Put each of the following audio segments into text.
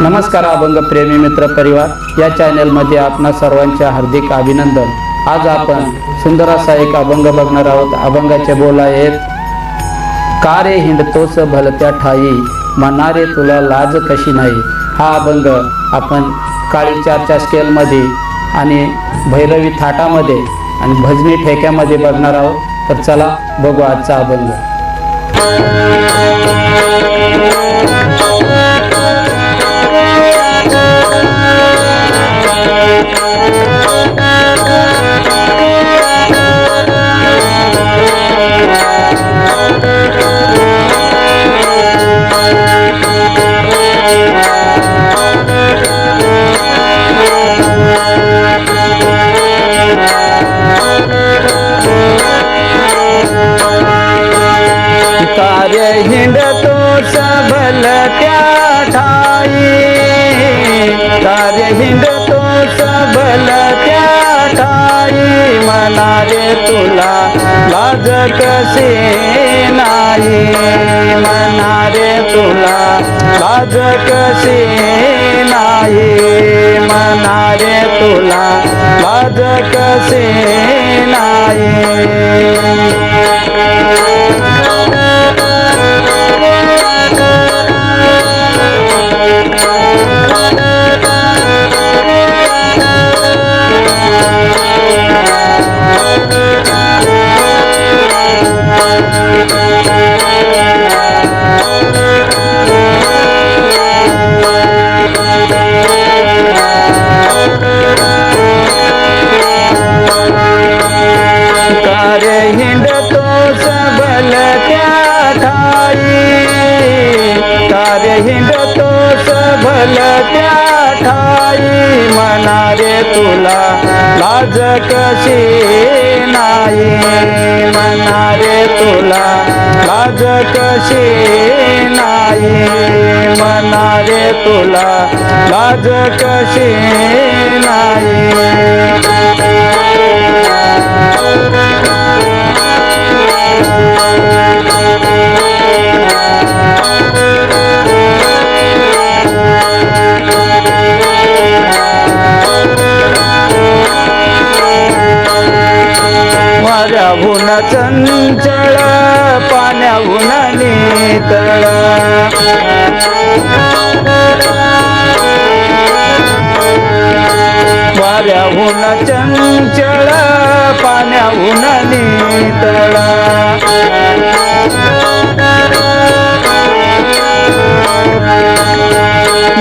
नमस्कार अभंग प्रेमी मित्र परिवार. या चॅनलमध्ये आपणा सर्वांचे हार्दिक अभिनंदन. आज आपण सुंदर असा एक अभंग बघणार आहोत. अभंगाचे बोल आहेत का रे हिंडतोस भलत्या ठाई? म्हणारे तुला लाज कशी नाही? हा अभंग आपण काळी चारच्या स्केलमध्ये आणि भैरवी थाटामध्ये आणि भजनी ठेक्यामध्ये बघणार आहोत. तर चला बघू आजचा अभंग. कार्य हिंडतो सबल त्या ठाई। कार्य हिंडतो सबल त्या ठाई। मनारे तुला लाज कसे नाही। मनारे तुला लाज कसे नाही। मनारे तुला लाज कसे नाही। कार्य हिंडतो सबल त्या ठाई. मनारे तुला लाज कशी नाही? मनारे तुला लाज कशी नाही? मनारे तुला लाज कशी नाही? मन चंचळ पाण्याहून नितळ. वाऱ्याहून चंचळ पाण्याहून नितळ.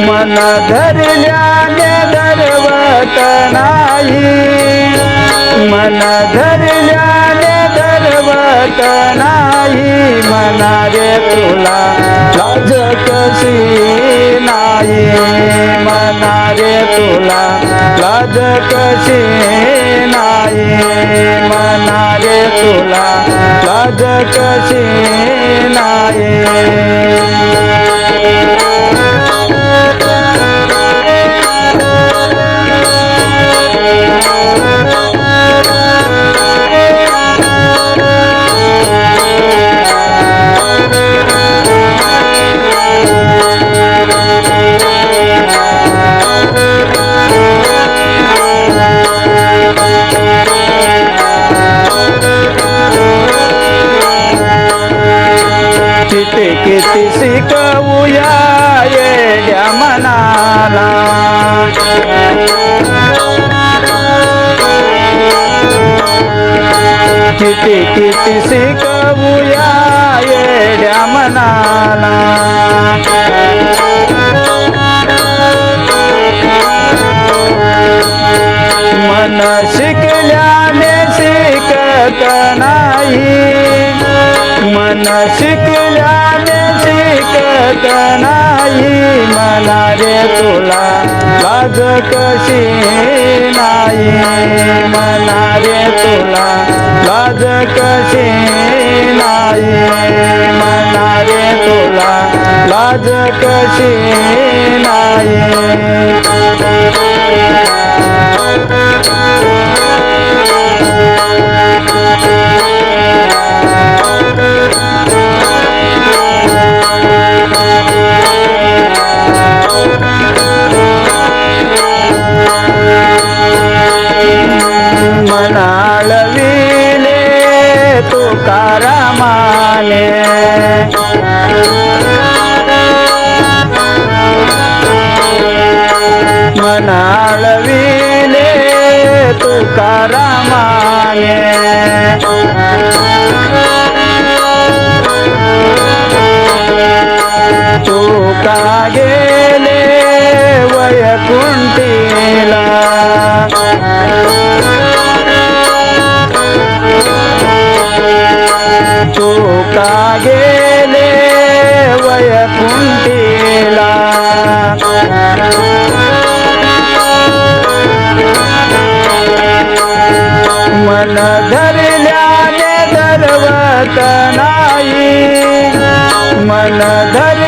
मन धरल्याने धरवत नाही. मन धरल्या लाजत नाही मनारे तुला. लाज कशी नाही मनारे तुला. लाज कशी नाही मनारे तुला. लाज कशी नाही. किती शिकवूया येड्या मनाला किती किती शिकवूया येड्या मनाला मन शिकल्याने शिकत नाही। मन शिकल्याने शिकत नाही मला रे तुला लाज कशी नाही मला रे तुला लाज कशी नाही मला रे तुला लाज कशी नाही माने मनाळविले तुकारामाने तुका गेले वयकुंठीला तुका ಕಾಗೆ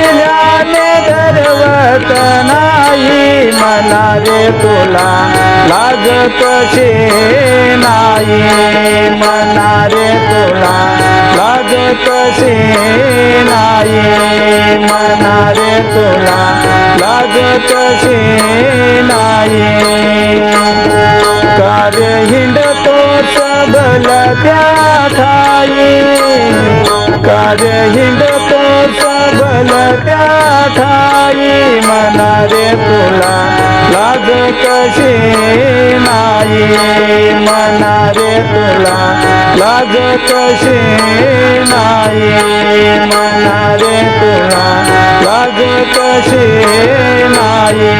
धरल्याने धरवत नाही. मला रे तुला लाज कशी नाही. मना रे तुला लाज कशी नाही. मना रे तुला लाज कशी नाही. कार्य हिंडतो सबल त्या ठाई कार्य हिंडतो सबल त्या ठाई मना रे तुला लाज कशी नाही? मना रे तुला लाज कशी नाही? मना रे तुला लाज कशी नाही?